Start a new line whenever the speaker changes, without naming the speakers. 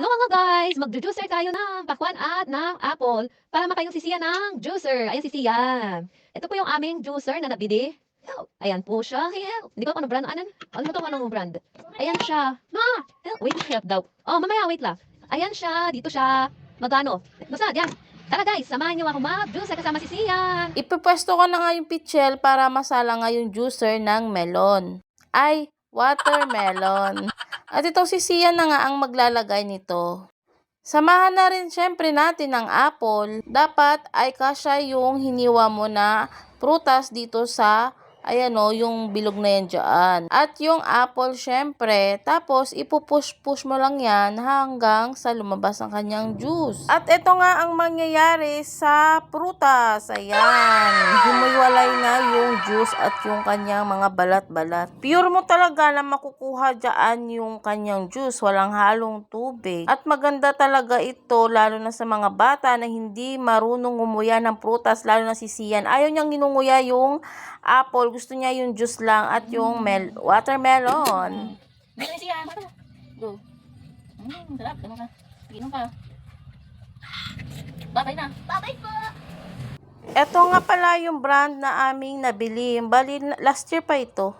guys, mag-juicer tayo ng pakwan at ng apple para makainom si Sia ng juicer. Ayan si Sia. Ito po yung aming juicer na nabili. Ayan po siya. Help. Hindi ko ano brand. Ano? Ano to? Anong brand? Ayan siya. Ma! Help. Wait, help daw. Oh, mamaya, wait lang. Ayan siya. Dito siya. Magano? Basta, diyan. Tara guys, samahan niyo ako mag-juicer kasama si Sia.
Ipipwesto ko na nga yung pitchel para masala nga yung juicer ng melon. Ay, watermelon. At itong si Sia na nga ang maglalagay nito. Samahan na rin syempre natin ng apple. Dapat ay kasya yung hiniwa mo na prutas dito sa ayan o, yung bilog na yan dyan. At yung apple syempre, tapos ipupush-push mo lang yan hanggang sa lumabas ang kanyang juice. At ito nga ang mangyayari sa prutas. Ayan, humuwalay juice at yung kanyang mga balat-balat. Pure mo talaga na makukuha dyan yung kanyang juice, walang halong tubig. At maganda talaga ito, lalo na sa mga bata na hindi marunong ngumuya ng prutas, lalo na si Sian. Ayaw niyang ginunguya yung apple, gusto niya yung juice lang at yung mel watermelon.
Meron siya. Go. Mm, sarap. Tama ka. Inom ka. Babay na. Babay po.
Ito nga pala yung brand na aming nabili. Bali, last year pa ito.